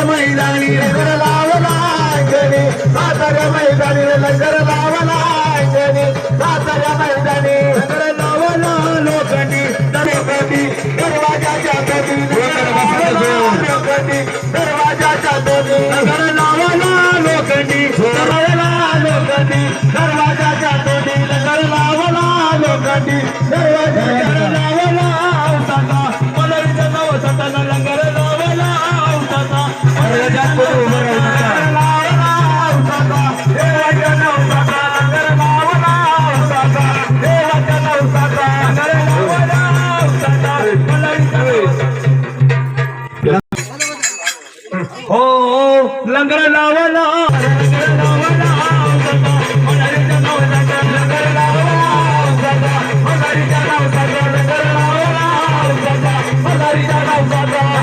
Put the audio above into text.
म्हाताऱ्या मैदानी लगर लावला गणे म्हाताऱ्या मैदानी लगर लावला गणे म्हाताऱ्या मैदानी लगर लावला लोखंडी दरोगंडी दरवाजाच्या दोन्ही लोखंडी दरवाजाच्या दोन्ही लगर लावला लोखंडी दरवाला लोखंडी दरवाजाच्या दोन्ही लावला लोखंडी दरवाजा लंगर लावला औसाचा देवाच्या